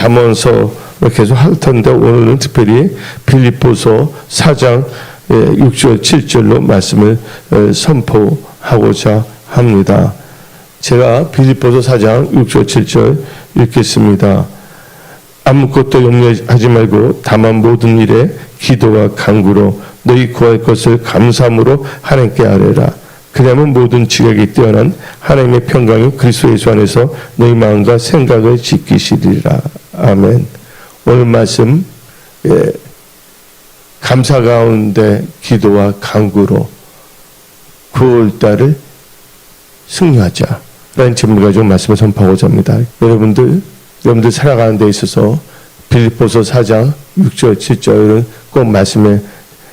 잠언서 계속 할 텐데 오늘은 특별히 빌립보서 4장 6절 7절로 말씀을 에, 선포하고자 합니다. 제가 빌립보서 4장 6절 7절 읽겠습니다. 아무것도 염려하지 말고 다만 모든 일에 기도와 간구로 너희 구할 것을 감사함으로 하나님께 아뢰라. 그러면 모든 지각이 뛰어난 하나님의 평강이 그리스도 예수 안에서 너희 마음과 생각을 지키시리라. 아멘. 오늘 말씀 예, 감사 가운데 기도와 간구로 9월달을 승리하자. 라는 제목을 가지고 말씀을 선포하고자 합니다. 여러분들, 여러분들 살아가는 데 있어서 빌립보서 4장 6절, 7절은 꼭 말씀에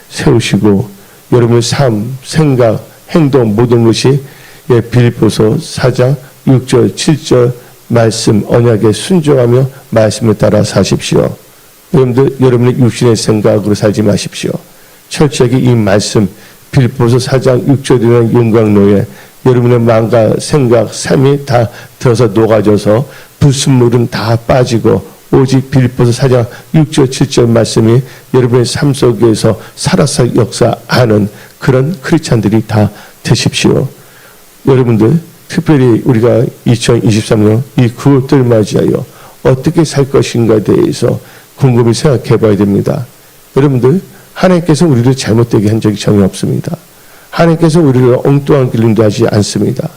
세우시고 여러분의 삶, 생각, 행동 모든 것이 예, 빌립보서 4장 6절, 7절 말씀 언약에 순종하며 말씀에 따라 사십시오. 여러분들 여러분의 육신의 생각으로 살지 마십시오. 철저하게 이 말씀 빌립보서 4장 6절이라는 용광로에 여러분의 마음과 생각, 삶이 다 들어서 녹아져서 불순물은 다 빠지고 오직 빌립보서 4장 6절 7절 말씀이 여러분의 삶 속에서 살아서 역사하는 그런 크리스찬들이 다 되십시오. 여러분들 특별히 우리가 2023년 이 9월을 맞이하여 어떻게 살 것인가에 대해서 곰곰이 생각해 봐야 됩니다. 여러분들 하나님께서 우리를 잘못되게 한 적이 전혀 없습니다. 하나님께서 우리를 엉뚱한 길로 인도하지 않습니다.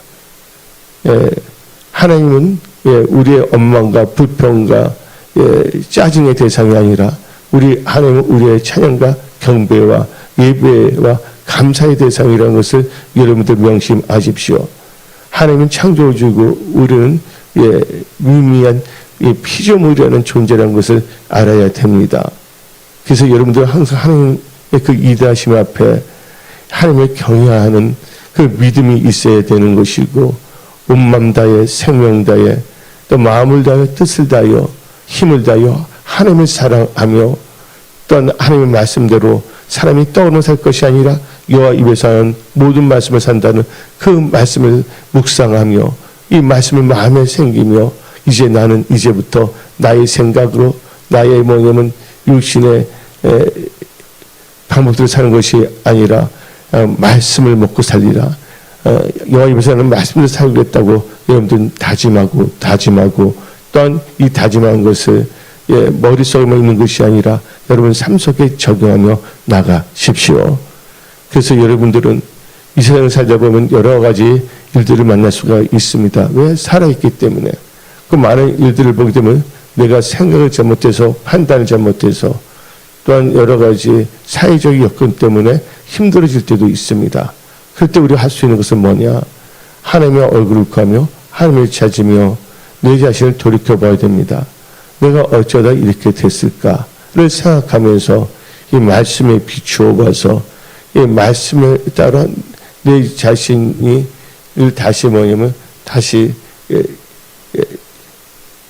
예, 하나님은 예, 우리의 원망과 불평과 예, 짜증의 대상이 아니라 우리 하나님은 우리의 찬양과 경배와 예배와 감사의 대상이라는 것을 여러분들 명심하십시오. 하나님은 창조주고 우리는 예, 미미한 예, 피조물이라는 존재라는 것을 알아야 됩니다. 그래서 여러분들 항상 하나님의 그 이대하심 앞에 하나님을 경외하는 그 믿음이 있어야 되는 것이고 온맘 다해 생명 다해 또 마음을 다해 뜻을 다하여 힘을 다하여 하나님을 사랑하며 또한 하나님의 말씀대로 사람이 떠오르는 살 것이 아니라 여호와 입에서 하는 모든 말씀을 산다는 그 말씀을 묵상하며 이 말씀을 마음에 생기며 이제 나는 이제부터 나의 생각으로 나의 뭐냐면 육신의 에, 방법대로 사는 것이 아니라 어, 말씀을 먹고 살리라. 어, 여호와 입에서는 말씀을 살겠다고 여러분들 다짐하고 다짐하고 또한 이 다짐한 것을 예, 머릿속에만 있는 것이 아니라 여러분 삶 속에 적용하며 나가십시오. 그래서 여러분들은 이 세상을 살다 보면 여러 가지 일들을 만날 수가 있습니다. 왜? 살아있기 때문에. 그 많은 일들을 보게 되면 내가 생각을 잘못해서 판단을 잘못해서 또한 여러 가지 사회적 여건 때문에 힘들어질 때도 있습니다. 그럴 때 우리가 할수 있는 것은 뭐냐? 하나님의 얼굴을 구하며 하나님을 찾으며 내 자신을 돌이켜 봐야 됩니다. 내가 어쩌다 이렇게 됐을까를 생각하면서 이 말씀에 비추어 봐서 이 말씀에 따라 내 자신이 를 다시 뭐냐면 다시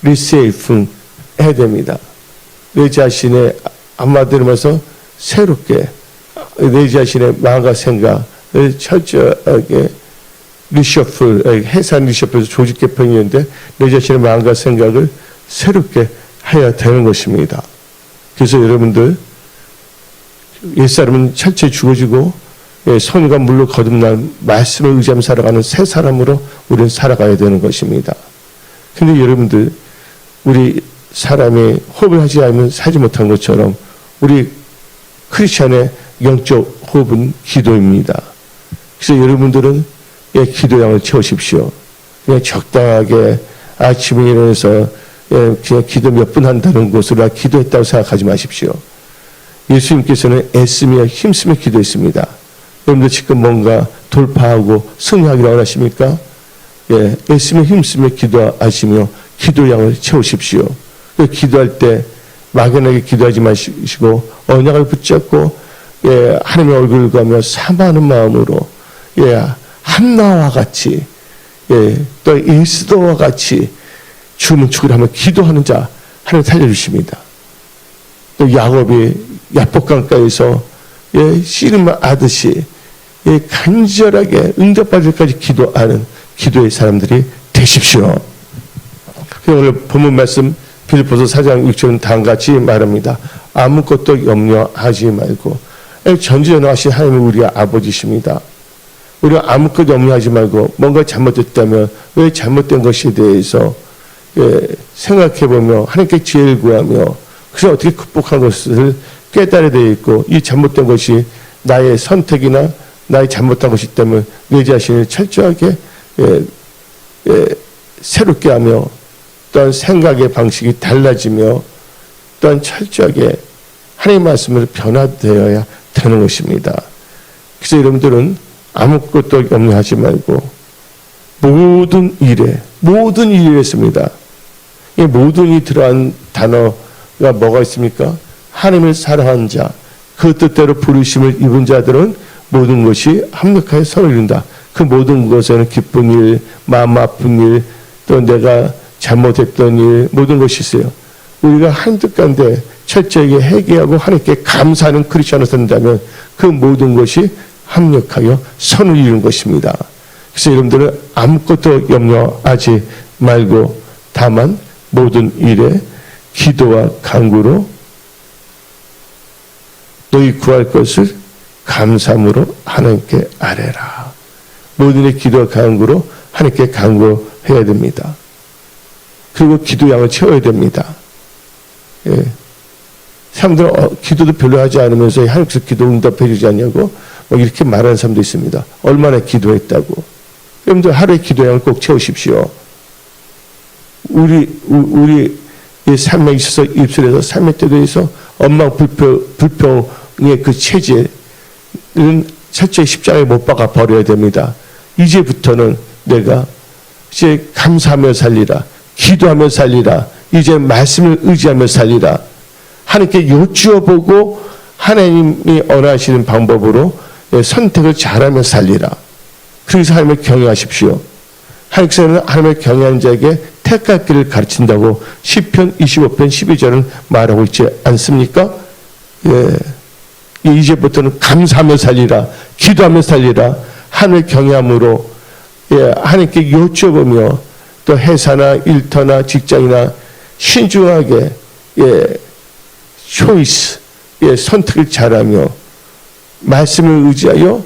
리세이프 해야 됩니다. 내 자신의 한마디로 말해서 새롭게 내 자신의 마음과 생각을 철저하게 리셔플, 해산 리셔플에서 조직 개편이었는데 내 자신의 마음과 생각을 새롭게 해야 되는 것입니다. 그래서 여러분들 옛사람은 철저히 죽어지고 예, 손과 물로 거듭난 말씀을 의지하며 살아가는 새 사람으로 우리는 살아가야 되는 것입니다. 근데 여러분들 우리 사람이 호흡을 하지 않으면 살지 못한 것처럼 우리 크리스천의 영적 호흡은 기도입니다. 그래서 여러분들은 예, 기도량을 채우십시오. 그냥 적당하게 아침에 일어나서 예, 그냥 기도 몇 분 한다는 것으로 기도했다고 생각하지 마십시오. 예수님께서는 애쓰며 힘쓰며 기도했습니다. 여러분들 지금 뭔가 돌파하고 승리하기를 원하십니까? 예, 애쓰며 힘쓰며 기도하시며 기도량을 채우십시오. 그 기도할 때 막연하게 기도하지 마시고 언약을 붙잡고 예, 하나님의 얼굴을 가며 사모하는 마음으로 예, 한나와 같이 예, 또 에스더와 같이 주문 축을 하며 기도하는 자 하나님 살려주십니다. 또 야곱이 야복강가에서 예, 씨름을 하듯이 예, 간절하게 응답받을까지 기도하는 기도의 사람들이 되십시오. 오늘 본문 말씀 빌립보서 4장 6절 다음 같이 말합니다. 아무것도 염려하지 말고 전지전능하신 하나님이 우리 아버지십니다. 우리가 아무것도 염려하지 말고 뭔가 잘못됐다면 왜 잘못된 것에 대해서 예, 생각해보며 하나님께 지혜를 구하며 그래서 어떻게 극복한 것을 깨달아야 되어 있고 이 잘못된 것이 나의 선택이나 나의 잘못한 것이 있다면 내 자신을 철저하게 예, 예, 새롭게 하며 또한 생각의 방식이 달라지며 또한 철저하게 하나님의 말씀으로 변화되어야 되는 것입니다. 그래서 여러분들은 아무것도 염려하지 말고 모든 일에 모든 일에 했습니다. 이 모든 이 들어간 단어가 뭐가 있습니까? 하나님을 사랑한 자, 그 뜻대로 부르심을 입은 자들은 모든 것이 합력하여 선을 이룬다. 그 모든 것에는 기쁜 일, 마음 아픈 일, 또 내가 잘못했던 일, 모든 것이 있어요. 우리가 한뜻 가운데 철저하게 회개하고 하나님께 감사하는 크리스천을 된다면 그 모든 것이 합력하여 선을 이룬 것입니다. 그래서 여러분들은 아무것도 염려하지 말고 다만 모든 일에 기도와 간구로 너희 구할 것을 감사함으로 하나님께 아뢰라. 모든 일 기도와 간구로 하나님께 간구해야 됩니다. 그리고 기도양을 채워야 됩니다. 예. 사람들은 어, 기도도 별로 하지 않으면서 하나님께서 기도 응답해 주지 않냐고 뭐 이렇게 말하는 사람도 있습니다. 얼마나 기도했다고. 여러분들 하루에 기도양을 꼭 채우십시오. 우리 우- 우리 이 삶에 있어서 입술에서 삶의 때도에서 엄마 불평 불평의 그 체질은 철저히 십자가에 못 박아 버려야 됩니다. 이제부터는 내가 이제 감사하며 살리라, 기도하며 살리라, 이제 말씀을 의지하며 살리라. 하나님께 여쭈어 보고 하나님이 원하시는 방법으로 예, 선택을 잘하며 살리라. 그래서 하나님을 경외하십시오. 하나님께서는 하나님을 경외하는 자에게 택할 길을 가르친다고 시편 25편 12절은 말하고 있지 않습니까? 예. 이제부터는 감사하며 살리라, 기도하며 살리라, 하늘 경외함으로 예, 하나님께 여쭤보며 또 회사나 일터나 직장이나 신중하게 예, 초이스, 예, 선택을 잘하며 말씀을 의지하여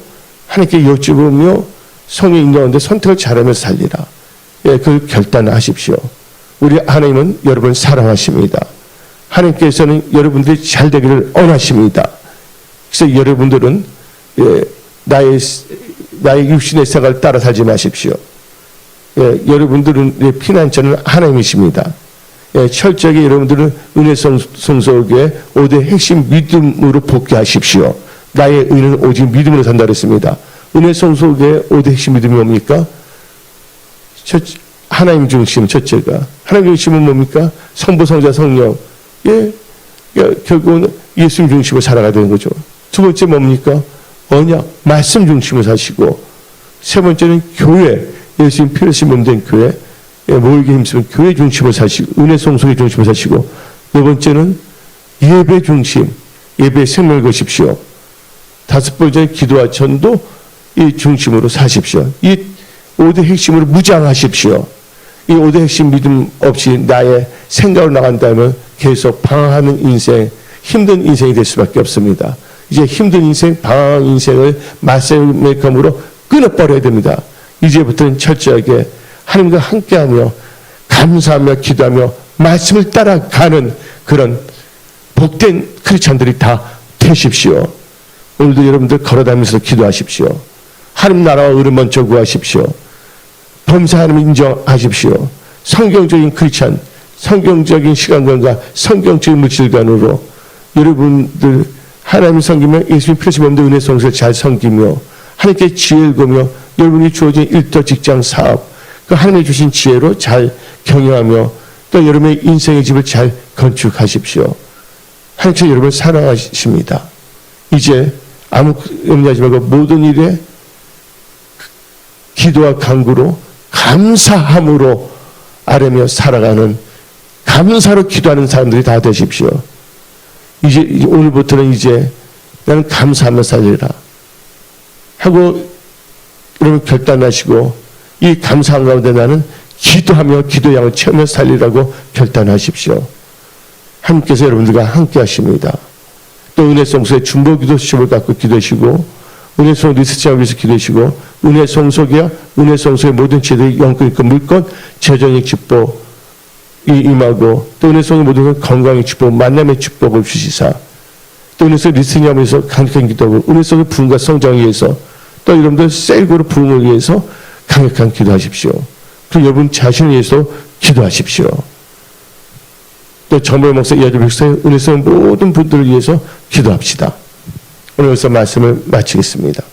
하나님께 여쭤보며 성의 인도하는데 선택을 잘하며 살리라. 예, 그 결단하십시오. 우리 하나님은 여러분 사랑하십니다. 하나님께서는 여러분들이 잘 되기를 원하십니다. 그래서 여러분들은 예, 나의 나의 육신의 생각을 따라 살지 마십시오. 예, 여러분들은 예, 피난처는 하나님이십니다. 예, 철저하게 여러분들은 은혜 성- 성소교회 5대 핵심 믿음으로 복귀하십시오. 나의 의는 오직 믿음으로 산다 그랬습니다. 은혜 성소교회 5대 핵심 믿음이 뭡니까? 첫, 하나님 중심 첫째가 하나님 중심은 뭡니까? 성부 성자 성령 예, 예, 결국은 예수님 중심으로 살아가야 되는 거죠. 두 번째 뭡니까? 언약 말씀 중심으로 사시고 세 번째는 교회 예수님 피르신 몸된 교회 예, 모이게 힘쓰는 교회 중심으로 사시고 은혜 성소의 중심으로 사시고 네 번째는 예배 중심 예배 생명을 거십시오. 다섯 번째 기도와 전도 이 중심으로 사십시오. 이 5대 핵심으로 무장하십시오. 이 5대 핵심 믿음 없이 나의 생각으로 나간다면 계속 방황하는 인생, 힘든 인생이 될 수밖에 없습니다. 이제 힘든 인생, 방황 인생을 말씀의 검으로 끊어버려야 됩니다. 이제부터는 철저하게 하나님과 함께하며 감사하며 기도하며 말씀을 따라가는 그런 복된 크리스천들이 다 되십시오. 오늘도 여러분들 걸어다니면서 기도하십시오. 하나님 나라와 의를 먼저 구하십시오. 범사 하나님 인정하십시오. 성경적인 크리스천, 성경적인 시간관과 성경적인 물질관으로 여러분들 하나님 섬기며 예수님 피르신 몸도 은혜 성수를 잘 섬기며 하나님께 지혜를 구며 여러분이 주어진 일터 직장 사업 그 하나님이 주신 지혜로 잘 경영하며 또 여러분의 인생의 집을 잘 건축하십시오. 하나님께서 여러분을 사랑하십니다. 이제 아무 염려하지 말고 모든 일에 기도와 간구로 감사함으로 아뢰며 살아가는 감사로 기도하는 사람들이 다 되십시오. 이제 오늘부터는 이제 나는 감사하며 살리라 하고 여러분 결단하시고 이 감사한 가운데 나는 기도하며 기도양을 채우며 살리라고 결단하십시오. 하나님께서 여러분들과 함께 하십니다. 또 은혜 성소의 중보 기도 시험을 갖고 기도하시고 은혜 성소 리스트장을 위해서 기도하시고 은혜 성소기야 은혜 성소의 모든 영끌 그 물건 재정의 축복이 임하고 또 은혜 성의 모든 건강의 축복 만남의 축복을 주시사 또 은혜 성 리스트장에서 강력한 기도하고 은혜 성의 부흥과 성장을 위해서 또 여러분들 셀고로 부흥을 위해서 강력한 기도하십시오. 그리고 여러분 자신을 위해서 기도하십시오. 또 정보 목사 이하들 백사의 은혜스러운 모든 분들을 위해서 기도합시다. 오늘 여기서 말씀을 마치겠습니다.